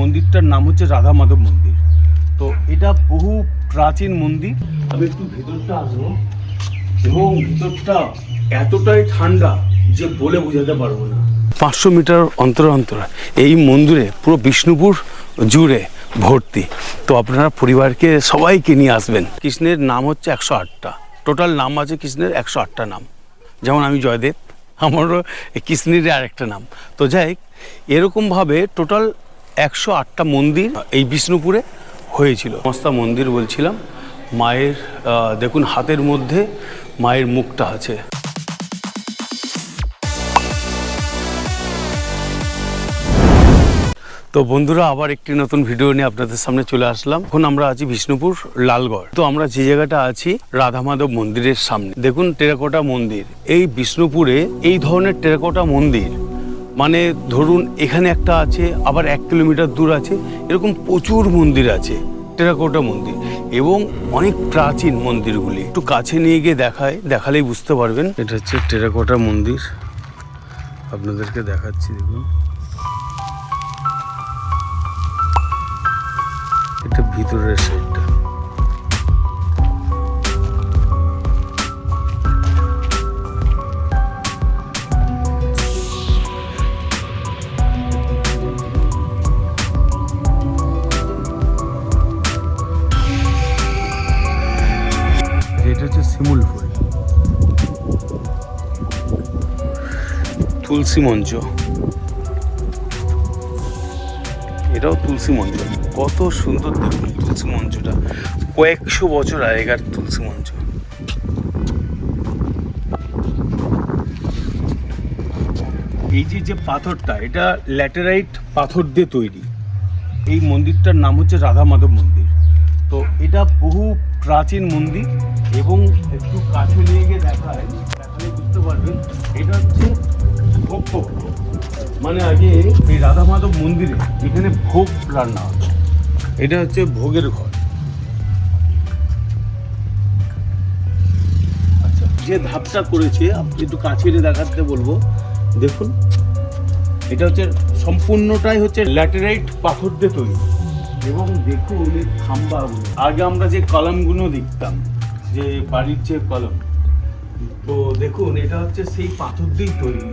মন্দিরটার নাম হচ্ছে রাধা মাধব মন্দির। তো এটা বহু প্রাচীন মন্দির। আমি একটু ভেতরটা আসব। এবং ভেতরটা এতটাই ঠান্ডা যে বলে বোঝাতে পারব না। পাঁচশো মিটার অন্তর অন্তর এই মন্দিরে পুরো বিষ্ণুপুর জুড়ে ভর্তি। তো আপনারা পরিবারকে সবাইকে নিয়ে আসবেন। কৃষ্ণের নাম হচ্ছে একশো আটটা। টোটাল নাম আছে কৃষ্ণের একশো আটটা নাম। যেমন আমি জয়দেব, আমারও কৃষ্ণের আরেকটা নাম। তো যাই এরকমভাবে টোটাল একশো আটটা মন্দির এই বিষ্ণুপুরে হয়েছিল। মস্তা মন্দির বলছিলাম, মায়ের দেখুন হাতের মধ্যে মায়ের মুখটা আছে। তো বন্ধুরা, আবার একটি নতুন ভিডিও নিয়ে আপনাদের সামনে চলে আসলাম। এখন আমরা আছি বিষ্ণুপুর, লালগড়। তো আমরা যে জায়গাটা আছি রাধা মাধব মন্দিরের সামনে। দেখুন টেরাকোটা মন্দির। এই বিষ্ণুপুরে এই ধরনের টেরাকোটা মন্দির মানে ধরুন এখানে একটা আছে, আবার এক কিলোমিটার দূর আছে, এরকম প্রচুর মন্দির আছে, টেরাকোটা মন্দির, এবং অনেক প্রাচীন মন্দিরগুলি। একটু কাছে নিয়ে গিয়ে দেখায়, দেখালেই বুঝতে পারবেন। এটা হচ্ছে টেরাকোটা মন্দির। আপনাদেরকে দেখাচ্ছি, দেখুন। এটা ভিতরের সাইডটা তুলসী মঞ্চ। এটাও তুলসী মঞ্চ। কত সুন্দর দেখুন তুলসী মঞ্চটা। কয়েকশো বছর আগেকার তুলসী মঞ্চ। এই যে যে পাথরটা, এটা ল্যাটেরাইট পাথর দিয়ে তৈরি। এই মন্দিরটার নাম হচ্ছে রাধা মাধব মন্দির। তো এটা বহু প্রাচীন মন্দির এবং একটু কাছে নিয়ে গিয়ে দেখায় দেখালে বুঝতে পারবেন। এটা হচ্ছে মানে আগে এই রাধা মাধব মন্দিরে এখানে ভোগ রান্না হতো। এটা হচ্ছে ভোগের ঘর। আচ্ছা যে ধাপটা করেছে একটু কাছে দেখাতে বলব। দেখুন, এটা হচ্ছে সম্পূর্ণটাই হচ্ছে ল্যাটেরাইট পাথর দিয়ে তৈরি। এবং দেখুন এই খাম্বাগুলো। আগে আমরা যে কলমগুলো দেখতাম, যে বাড়ির যে কলম, তো দেখুন, এটা হচ্ছে সেই পাথর দিয়েই তৈরি।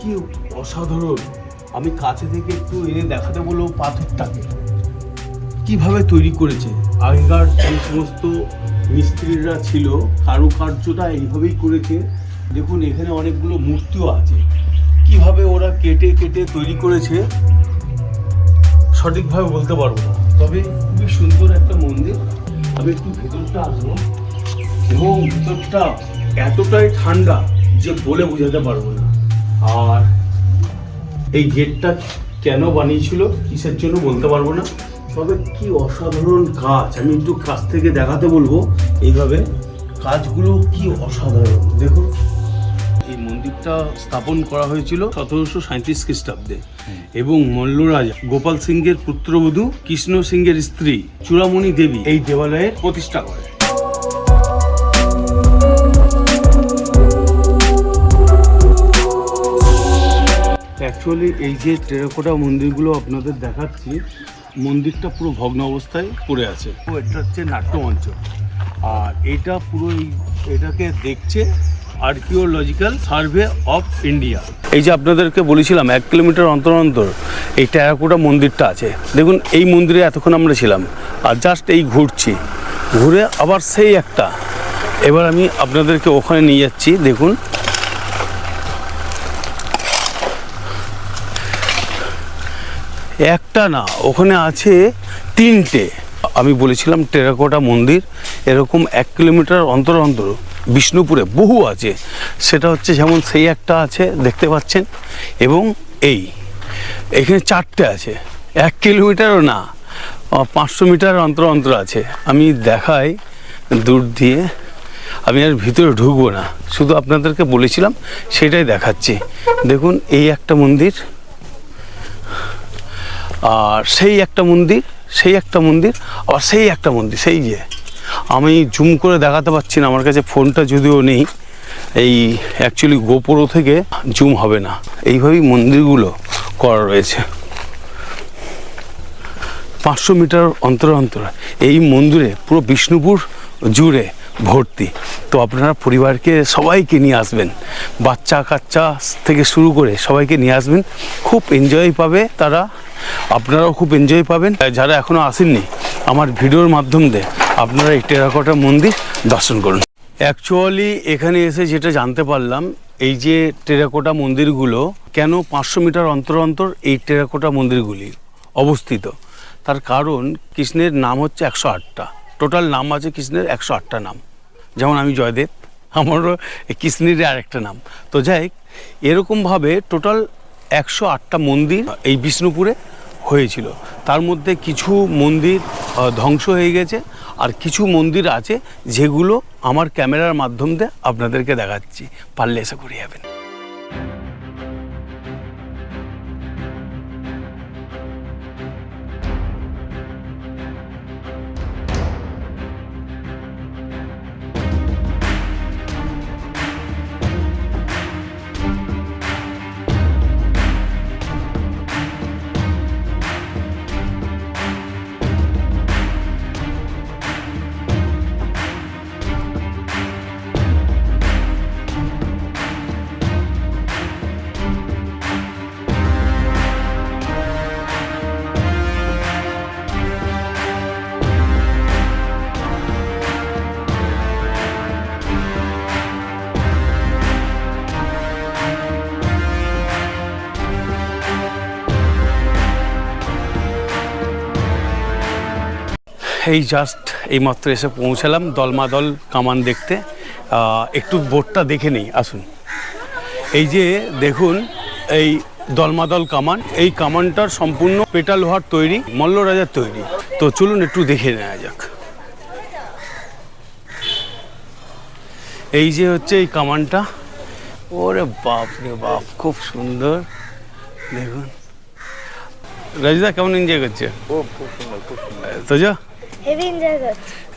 কি অসাধারণ। আমি কাছে থেকে একটু এনে দেখাতে বলব পাথরটাকে। কীভাবে তৈরি করেছে? আগেকার যে সমস্ত মিস্ত্রিরা ছিল, কারুকার্যটা এইভাবেই করেছে। দেখুন, এখানে অনেকগুলো মূর্তিও আছে। কীভাবে ওরা কেটে কেটে তৈরি করেছে, সঠিকভাবে বলতে পারব না। তবে খুবই সুন্দর একটা মন্দির। আমি একটু ভেতরটা আসব। এবং ভিতরটা এতটাই ঠান্ডা যে বলে বোঝাতে পারব না। আর এই গেটটা কেন বানিয়েছিল, কিসের জন্য বলতে পারব না। তবে কি অসাধারণ কাজ, আমি একটু কাছ থেকে দেখাতে বলব এইভাবে। কাজগুলো কি অসাধারণ, দেখুন। এই মন্দিরটা স্থাপন করা হয়েছিল সতেরোশো সাঁত্রিশ খ্রিস্টাব্দে। এবং মল্লরাজা গোপাল সিংহের পুত্রবধূ কৃষ্ণ সিংহের স্ত্রী চূড়ামণি দেবী এই দেবালয়ের প্রতিষ্ঠা করে অ্যাকচুয়ালি এই যে টেরাকোটা মন্দিরগুলো আপনাদের দেখাচ্ছি, মন্দিরটা পুরো ভগ্ন অবস্থায় পড়ে আছে। তো এটা হচ্ছে নাট্যমঞ্চ আর এটা পুরো এটাকে দেখছে আর্কিওলজিক্যাল সার্ভে অফ ইন্ডিয়া এই যে আপনাদেরকে বলেছিলাম, এক কিলোমিটার অন্তর অন্তর এই টেরাকোটা মন্দিরটা আছে। দেখুন, এই মন্দিরে এতক্ষণ আমরা ছিলাম, আর জাস্ট এই ঘুরছি। ঘুরে আবার সেই একটা। এবার আমি আপনাদেরকে ওখানে নিয়ে যাচ্ছি, দেখুন। একটা না, ওখানে আছে তিনটে। আমি বলেছিলাম টেরাকোটা মন্দির, এরকম এক কিলোমিটার অন্তর অন্তর বিষ্ণুপুরে বহু আছে। সেটা হচ্ছে যেমন সেই একটা আছে, দেখতে পাচ্ছেন, এবং এই, এখানে চারটে আছে। এক কিলোমিটারও না পাঁচশো মিটার অন্তর অন্তর আছে। আমি দেখাই দূর দিয়ে, আমি আর ভিতরে ঢুকবো না। শুধু আপনাদেরকে বলেছিলাম, সেটাই দেখাচ্ছি। দেখুন, এই একটা মন্দির আর সেই একটা মন্দির, সেই একটা মন্দির, আবার সেই একটা মন্দির, সেই যে। আমি জুম করে দেখাতে পারছি না, আমার কাছে ফোনটা যদিও নেই, এই অ্যাকচুয়ালি গোপরো থেকে জুম হবে না। এইভাবেই মন্দিরগুলো করা রয়েছে। পাঁচশো মিটার অন্তর অন্তর, এই মন্দিরে পুরো বিষ্ণুপুর জুড়ে ভর্তি। তো আপনারা পরিবারকে সবাইকে নিয়ে আসবেন বাচ্চা কাচ্চা থেকে শুরু করে সবাইকে নিয়ে আসবেন, খুব এনজয় পাবে তারা। আপনারাও খুব এনজয় পাবেন। যারা এখনও আসেননি, আমার ভিডিওর মাধ্যম দিয়ে আপনারা এই টেরাকোটা মন্দির দর্শন করুন। অ্যাকচুয়ালি এখানে এসে যেটা জানতে পারলাম, এই যে টেরাকোটা মন্দিরগুলো, কেন পাঁচশো মিটার অন্তর অন্তর এই টেরাকোটা মন্দিরগুলি অবস্থিত? তার কারণ কৃষ্ণের নাম হচ্ছে একশো আটটা। টোটাল নাম আছে কৃষ্ণের একশো আটটা নাম। যেমন আমি জয়দেব, আমারও কৃষ্ণের আরেকটা নাম। তো যাই এরকমভাবে টোটাল একশো আটটা মন্দির এই বিষ্ণুপুরে হয়েছিল। তার মধ্যে কিছু মন্দির ধ্বংস হয়ে গেছে আর কিছু মন্দির আছে যেগুলো আমার ক্যামেরার মাধ্যম দিয়ে আপনাদেরকে দেখাচ্ছি। পারলে এসে ঘুরে যাবেন। এই জাস্ট এইমাত্র এসে পৌঁছালাম দলমাদল কামান দেখতে। একটু বোর্ডটা দেখে নেই আসুন। এই যে দেখুন এই দলমাদল কামান এই কামানটার সম্পূর্ণ পেটাল লোহার তৈরি মল্ল রাজার তৈরি। তো চলুন একটু দেখে নেওয়া যাক। এই যে হচ্ছে এই কামানটা। ওরে বাপ রে বাপ খুব সুন্দর। দেখুন। রাজিদা কেমন এনজয় করছে? তো যা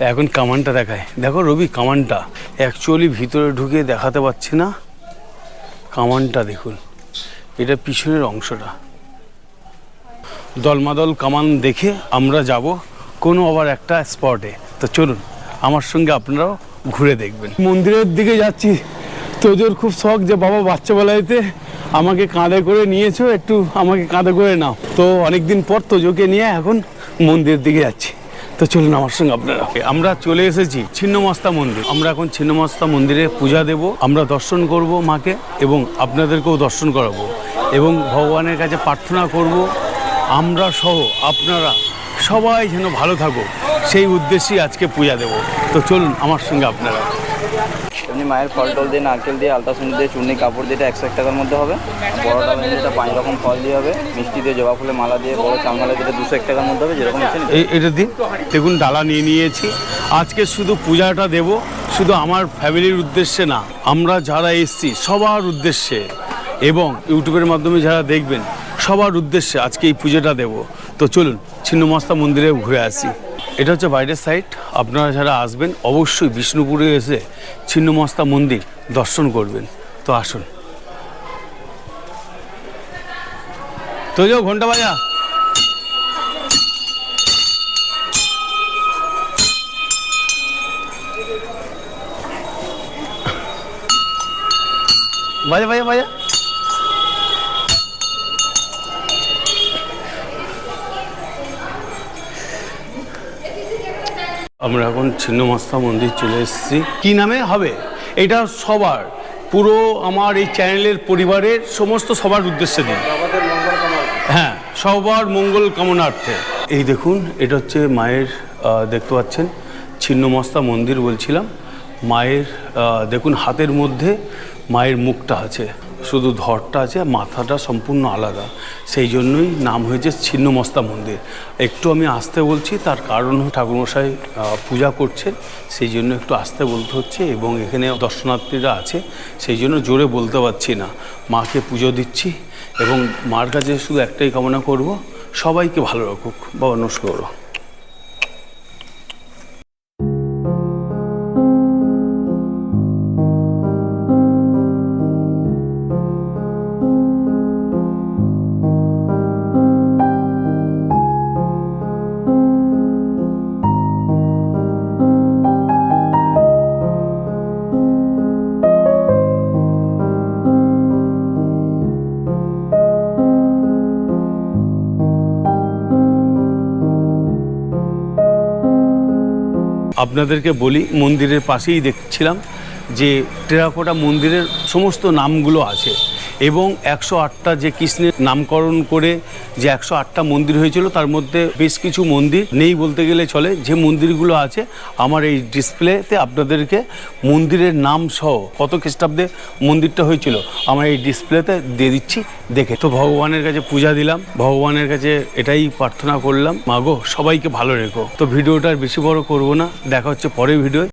এখন কামানটা দেখায়। দেখো রবি, কামানটা। অ্যাকচুয়ালি ভিতরে ঢুকে দেখাতে পাচ্ছি না। কামানটা দেখুন। এটা পিছনের অংশটা। দলমাদল কামান দেখে আমরা যাব কোনো আবার একটা স্পটে তো চলুন, আমার সঙ্গে আপনারাও ঘুরে দেখবেন। মন্দিরের দিকে যাচ্ছি। তোজোর খুব শখ যে, বাবা, বাচ্চাবেলাতে আমাকে কাঁধে করে নিয়েছো, একটু আমাকে কাঁধে করে নাও। তো অনেকদিন পর তোজোকে নিয়ে এখন মন্দিরের দিকে যাচ্ছি। তো চলুন আমার সঙ্গে আপনারা। আমরা চলে এসেছি ছিন্নমস্তা মন্দির। আমরা এখন ছিন্নমস্তা মন্দিরে পূজা দেব। আমরা দর্শন করব মাকে এবং আপনাদেরকেও দর্শন করাবো এবং ভগবানের কাছে প্রার্থনা করব। আমরা সহ আপনারা সবাই যেন ভালো থাকো সেই উদ্দেশ্যেই আজকে পূজা দেব। তো চলুন আমার সঙ্গে আপনারা। এমনি মায়ের ফল টল দিয়ে, নারকেল দিয়ে সুন্দর দিয়ে চুন্নি কাপড় দিয়ে, এটা একশো এক টাকার মধ্যে হবে। বড়টা নিলে এটা পাঁচ রকম ফল দিয়ে হবে, মিষ্টি দিয়ে, জবা ফুলে মালা দিয়ে, বড় চালমালা দিয়ে দুশো এক টাকার মধ্যে হবে, যেরকম এই এটা দিন। দেখুন, ডালা নিয়ে নিয়েছি। আজকে শুধু পূজাটা দেব, শুধু আমার ফ্যামিলির উদ্দেশ্যে না, আমরা যারা এসছি, সবার উদ্দেশ্যে, এবং ইউটিউবের মাধ্যমে যারা দেখবেন, সবার উদ্দেশ্যে আজকে এই পুজোটা দেব। তো চলুন, ছিন্নমস্তা মন্দিরে ঘুরে আসি। এটা হচ্ছে বাইরের সাইড আপনারা যারা আসবেন, অবশ্যই বিষ্ণুপুরে এসে ছিন্নমস্তা মন্দির দর্শন করবেন। তো আসুন। তো যাও, ঘণ্টা বাজা। বাজা বাজা বাজা। আমরা এখন ছিন্নমস্তা মন্দির চলে এসেছি। কি নামে? হবে। এটা সবার। পুরো আমার এই চ্যানেলের পরিবারের সমস্ত সবার উদ্দেশ্যে দিন। হ্যাঁ সবার মঙ্গল কামনার্থে। এই দেখুন, এটা হচ্ছে মায়ের দেখতে পাচ্ছেন, ছিন্নমস্তা মন্দির বলছিলাম। মায়ের দেখুন, হাতের মধ্যে মায়ের মুখটা আছে। শুধু ধরটা আছে মাথাটা সম্পূর্ণ আলাদা। সেই জন্যই নাম হয়েছে ছিন্নমস্তা মন্দির। একটু আমি আসতে বলছি, তার কারণ ঠাকুরমশাই পূজা করছেন, সেই জন্য একটু আসতে বলতে হচ্ছে এবং এখানে দর্শনার্থীরা আছে, সেই জন্য জোরে বলতে পারছি না। মাকে পুজো দিচ্ছি এবং মার কাছে শুধু একটাই কামনা করব, সবাইকে ভালো রাখুক। বাবা, নমস্কার। আপনাদেরকে বলি মন্দিরের পাশেই দেখছিলাম। যে টেরাকোটা মন্দিরের সমস্ত নামগুলো আছে এবং একশো আটটা যে কৃষ্ণের নামকরণ করে যে একশো আটটা মন্দির হয়েছিল, তার মধ্যে বেশ কিছু মন্দির নেই বলতে গেলে চলে। যে মন্দিরগুলো আছে, আমার এই ডিসপ্লেতে আপনাদেরকে মন্দিরের নাম সহ কত খ্রিস্টাব্দে মন্দিরটা হয়েছিল, আমার এই ডিসপ্লেতে দিয়ে দিচ্ছি, দেখে। তো ভগবানের কাছে পূজা দিলাম, ভগবানের কাছে এটাই প্রার্থনা করলাম। মাগো, সবাইকে ভালো রেখো। তো ভিডিওটা বেশি বড় করব না, দেখা হচ্ছে পরের ভিডিও